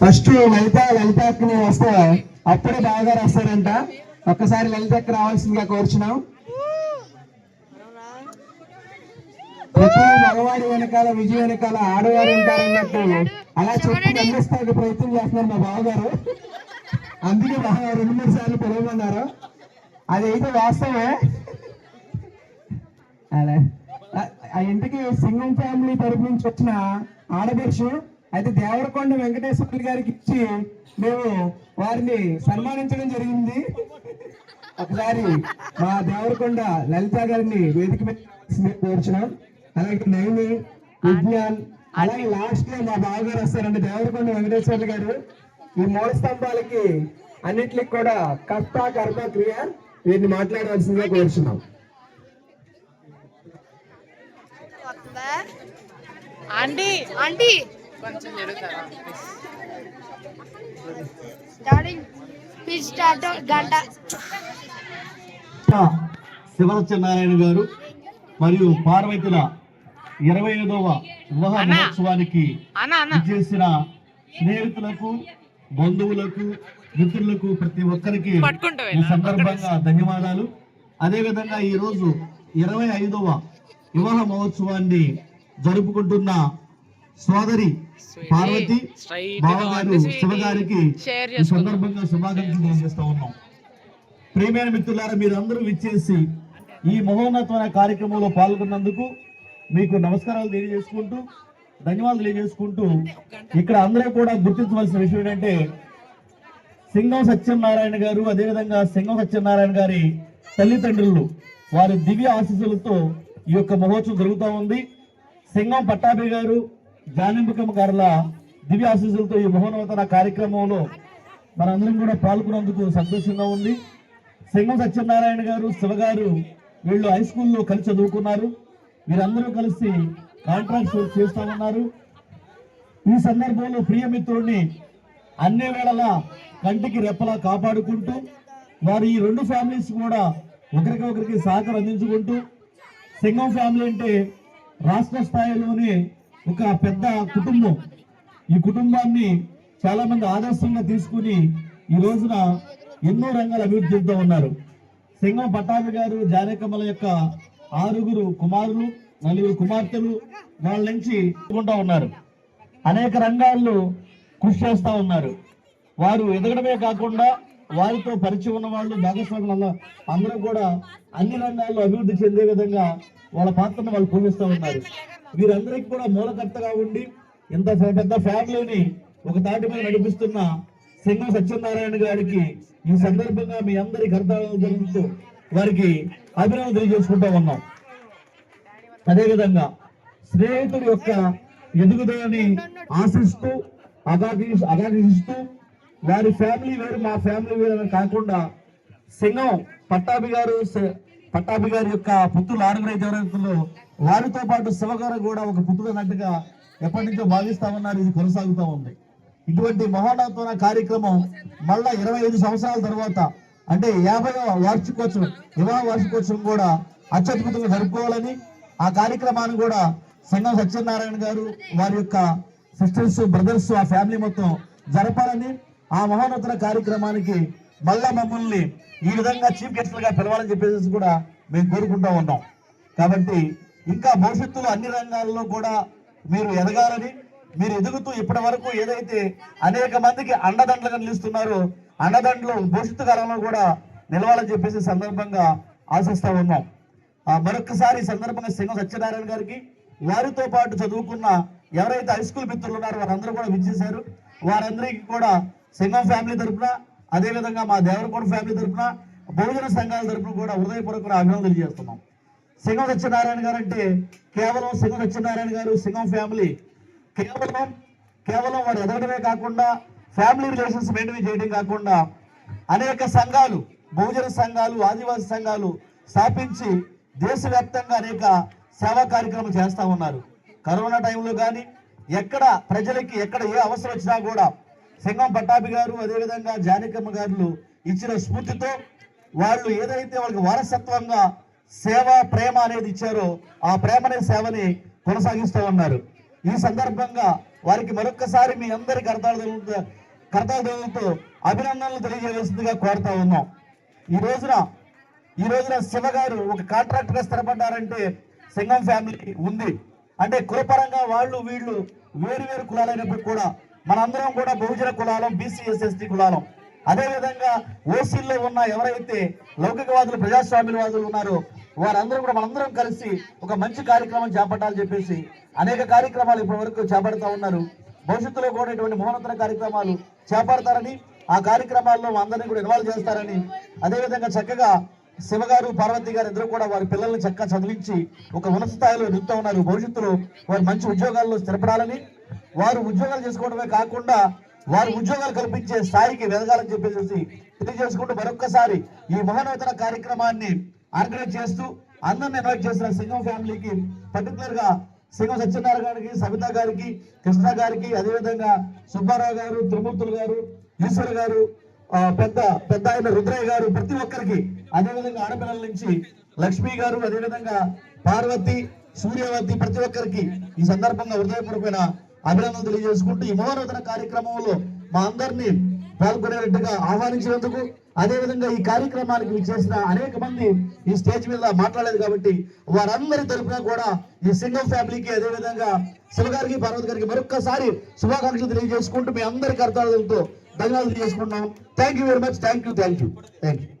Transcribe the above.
First లలిత లలితకి వస్తే అప్పుడే బాగా రాస్తారంట. ఒక్కసారి లలితకి రావాల్సిందిగా కోరుచున్నాం. ప్రతి మగవాడి వెనకాల విజయ వెనకాల ఆడవారు ఉంటారన్నట్టు అలా చెప్పి నమ్మిస్తానికి ప్రయత్నం చేస్తున్నారు మా బావగారు. అందుకే మహా రెండు మూడు సార్లు పిలవమన్నారు. అది అయితే వాస్తవమే. అలా. ఆ- ఇంటికి సింగం ఫ్యామిలీ తరపు నుంచి వచ్చిన ఆడపడుచు అయితే దేవరకొండ వెంకటేశ్వర గారికి ఇచ్చి మేము వారిని సన్మానించడం జరిగింది. ఒకసారి మా దేవరకొండ లలిత గారిని వేదిక మీద కోరుచున్నాం. అలాగే నైని విజ్ఞాన్ అలాగే లాస్ట్లో మా బావగారు వస్తారండి దేవరకొండ వెంకటేశ్వర గారు. ఈ మూడు స్తంభాలకి అన్నిటికి కూడా కర్త కర్మ క్రియ వీరిని మాట్లాడవలసిందిగా కోరుచున్నాం. ఆంటీ. ఆంటీ. కొంచెం జరుగుతారా స్టార్టింగ్ ప్లీజ్ స్టార్ట్ గంట శివసత్యనారాయణ గారు మరియు పార్వతుల ఇరవై ఐదవ వివాహ అన్న. మహోత్సవానికి చేసిన స్నేహితులకు బంధువులకు మిత్రులకు ప్రతి ఒక్కరికి ఈ? సందర్భంగా ధన్యవాదాలు. అదే విధంగా ఈ రోజు ఇరవై ఐదవ వివాహ మహోత్సవాన్ని జరుపుకుంటున్న సోదరి పార్వతి బావగారు. శివగారికి ఈ. సందర్భంగా శుభాకాంక్షలు తెలియజేస్తా ఉన్నాం ప్రియమైన మిత్రులారా మీరందరూ విచ్చేసి ఈ మహోన్నతమైన కార్యక్రమంలో పాల్గొన్నందుకు మీకు నమస్కారాలు తెలియజేసుకుంటూ ధన్యవాదాలు తెలియజేసుకుంటూ ఇక్కడ అందరూ కూడా గుర్తించవలసిన విషయం ఏంటంటే సింగం సత్యనారాయణ గారు అదేవిధంగా సింగం సత్యనారాయణ గారి తల్లిదండ్రులు వారి దివ్య ఆశీస్సులతో ఈ యొక్క మహోత్సవం జరుగుతూ ఉంది. సింగం పట్టాభి గారు జానింబకమ్మ గారుల దివ్యాశీసులతో ఈ మహోన్నతన కార్యక్రమంలో మనందరం కూడా పాల్గొన్నందుకు సంతోషంగా ఉంది. సింగం సత్యనారాయణ గారు శివగారు వీళ్ళు హై స్కూల్లో కలిసి చదువుకున్నారు. వీరందరూ కలిసి కాంట్రాక్ట్ చేస్తా ఉన్నారు ఈ సందర్భంలో ప్రియమిత్రుడిని అన్ని వేళలా కంటికి రెప్పలా కాపాడుకుంటూ వారి ఈ రెండు ఫ్యామిలీస్ కూడా ఒకరికొకరికి సహకారం అందించుకుంటూ సింగం ఫ్యామిలీ అంటే రాష్ట్ర స్థాయిలోనే ఒక పెద్ద కుటుంబం. ఈ కుటుంబాన్ని చాలా మంది ఆదర్శంగా తీసుకుని ఈ రోజున ఎన్నో రంగాలు అభివృద్ధి చెందుతూ ఉన్నారు. సింగం పట్టాభి గారు జానకమ్మల యొక్క ఆరుగురు కుమారులు నలుగురు కుమార్తెలు వాళ్ళ నుంచి ఉంటా ఉన్నారు. అనేక రంగాల్లో కృషి చేస్తూ ఉన్నారు. వారు ఎదగడమే కాకుండా వారితో పరిచయం ఉన్న వాళ్ళు భాగస్వాములు అందరూ కూడా అన్ని రంగాల్లో అభివృద్ధి చెందే విధంగా వాళ్ళ పాత్రను వాళ్ళు పూజిస్తూ ఉన్నారు. వీరందరికీ కూడా మూలకర్తగా ఉండి ఇంత పెద్ద ఫ్యామిలీని ఒక తాటి మీద నడిపిస్తున్న సింగం సత్యనారాయణ గారికి ఈ సందర్భంగా మీ అందరి కర్తవ్యం జరుగుతూ వారికి అభినందన తెలియజేసుకుంటూ ఉన్నాం. అదేవిధంగా స్నేహితుడి యొక్క ఎదుగుదలని ఆశిస్తూ అగాధి అగాధిస్తూ వారి ఫ్యామిలీ వేరు మా ఫ్యామిలీ వేరు అని కాకుండా సింగం పట్టాభి గారు పట్టాభి గారి యొక్క పుత్రులు ఆరుగురు అయితే ఎవరైతుందో వారితో పాటు శివగారు కూడా ఒక పుత్రుడు అన్నట్టుగా ఎప్పటి నుంచో భావిస్తామన్నారు ఇది కొనసాగుతూ ఉంది. ఇటువంటి మహోన్నతమైన కార్యక్రమం మళ్ళా ఇరవై ఐదు సంవత్సరాల తర్వాత అంటే యాభై వార్షికోత్సవం వివాహ వార్షికోత్సవం కూడా అత్యద్భుతంగా జరుపుకోవాలని ఆ కార్యక్రమాన్ని కూడా సింగం సత్యనారాయణ గారు వారి యొక్క సిస్టర్స్ బ్రదర్స్ ఆ ఫ్యామిలీ మొత్తం జరపాలని ఆ మహానూతన కార్యక్రమానికి మళ్ళా మమ్మల్ని ఈ విధంగా చీఫ్ గెస్ట్ పిలవాలని చెప్పేసి కూడా మేము కోరుకుంటా ఉన్నాం. కాబట్టి ఇంకా భవిష్యత్తులో అన్ని రంగాల్లో కూడా మీరు ఎదగాలని మీరు ఎదుగుతూ ఇప్పటి వరకు ఏదైతే అనేక మందికి అండదండలుగా నిలుస్తున్నారో అండదండలు భవిష్యత్తు కాలంలో కూడా నిలవాలని చెప్పేసి సందర్భంగా ఆశిస్తూ ఉన్నాం. ఆ మరొకసారి సందర్భంగా సింగం సత్యనారాయణ గారికి వారితో పాటు చదువుకున్న ఎవరైతే హై స్కూల్ మిత్రులు ఉన్నారో వారందరూ కూడా విచ్చేశారు. వారందరికీ కూడా సింగం ఫ్యామిలీ తరఫున అదేవిధంగా మా దేవరకోట ఫ్యామిలీ తరఫున బహుజన సంఘాల తరపున కూడా హృదయపూర్వక అభినందనలు తెలియజేస్తున్నాం. సింగం సత్యనారాయణ గారు అంటే కేవలం సింగం సత్యనారాయణ గారు సింగం ఫ్యామిలీ. కేవలం కేవలం వారు ఎదగడమే కాకుండా ఫ్యామిలీ రిలేషన్స్ మెయింటైన్ చేయడం కాకుండా అనేక సంఘాలు బహుజన సంఘాలు ఆదివాసీ సంఘాలు స్థాపించి దేశవ్యాప్తంగా అనేక సేవా కార్యక్రమాలు చేస్తా ఉన్నారు. కరోనా టైంలో కానీ ఎక్కడ ప్రజలకి ఎక్కడ ఏ అవసరం వచ్చినా కూడా సింగం పట్టాభి గారు అదేవిధంగా జానకమ్మ గారు ఇచ్చిన స్ఫూర్తితో వాళ్ళు ఏదైతే వాళ్ళకి వారసత్వంగా సేవ ప్రేమ అనేది ఇచ్చారో ఆ ప్రేమ అనే సేవని కొనసాగిస్తూ ఉన్నారు. ఈ సందర్భంగా వారికి మరొక్కసారి మీ అందరి కర్తార్థులతో కర్తార్థులతో అభినందనలు తెలియజేయవలసిందిగా కోరుతా ఉన్నాం. ఈ రోజున ఈ రోజున శివ గారు ఒక కాంట్రాక్టర్గా స్థిరపడ్డారంటే సింగం ఫ్యామిలీ ఉంది. అంటే కులపరంగా వాళ్ళు వీళ్ళు వేరు వేరు కులాలైనప్పుడు కూడా మనందరం కూడా బహుజన కులాలం బీసీ ఎస్ఎస్టీ కులాలం. అదేవిధంగా ఓసీల్లో ఉన్న ఎవరైతే లౌకికవాదులు ప్రజాస్వామ్యవాదులు ఉన్నారో వారందరూ కూడా మనందరం కలిసి ఒక మంచి కార్యక్రమం చేపట్టాలని చెప్పేసి అనేక కార్యక్రమాలు ఇప్పటి వరకు చేపడతా ఉన్నారు. భవిష్యత్తులో కూడా ఇటువంటి మహోన్నత కార్యక్రమాలు చేపడతారని ఆ కార్యక్రమాల్లో అందరినీ కూడా ఇన్వాల్వ్ చేస్తారని అదేవిధంగా చక్కగా శివ గారు పార్వతి గారు ఇద్దరు కూడా వారి పిల్లల్ని చక్కగా చదివించి ఒక ఉన్నత స్థాయిలో నిలుపుతా ఉన్నారు. భవిష్యత్తులో వారు మంచి ఉద్యోగాల్లో స్థిరపడాలని వారు ఉద్యోగాలు చేసుకోవడమే కాకుండా వారు ఉద్యోగాలు కల్పించే స్థాయికి వెదగాలని చెప్పేసి తెలియజేసుకుంటూ మరొక్కసారి ఈ మహానూతన కార్యక్రమాన్ని ఆర్గనైజ్ చేస్తూ అందరిని ఇన్వైట్ చేసిన సింగం ఫ్యామిలీకి పర్టికులర్గా సింగం సత్యనారాయణ గారికి సబిత గారికి కృష్ణ గారికి అదేవిధంగా సుబ్బారావు గారు త్రిమూర్తులు గారు ఈశ్వర్ గారు పెద్ద పెద్ద ఆయన రుద్రయ్య గారు ప్రతి ఒక్కరికి అదేవిధంగా ఆడపిల్లల నుంచి లక్ష్మి గారు అదేవిధంగా పార్వతి సూర్యవతి ప్రతి ఒక్కరికి ఈ సందర్భంగా హృదయపూర్వకమైన అభినందనలు తెలియజేసుకుంటూ ఈ మహోన్నతన కార్యక్రమంలో మా అందరినీ పాల్గొనేటట్టుగా ఆహ్వానించినందుకు అదేవిధంగా ఈ కార్యక్రమానికి చేసిన అనేక మంది ఈ స్టేజ్ మీద మాట్లాడలేదు కాబట్టి వారందరి తరఫున కూడా ఈ సింగిల్ ఫ్యామిలీకి అదేవిధంగా శివ గారికి పార్వతి గారికి మరొక్కసారి శుభాకాంక్షలు తెలియజేసుకుంటూ మీ అందరికి అర్థాలతో ధన్యవాదాలు తెలియజేసుకుంటున్నాం. Thank you very much thank you thank you thank you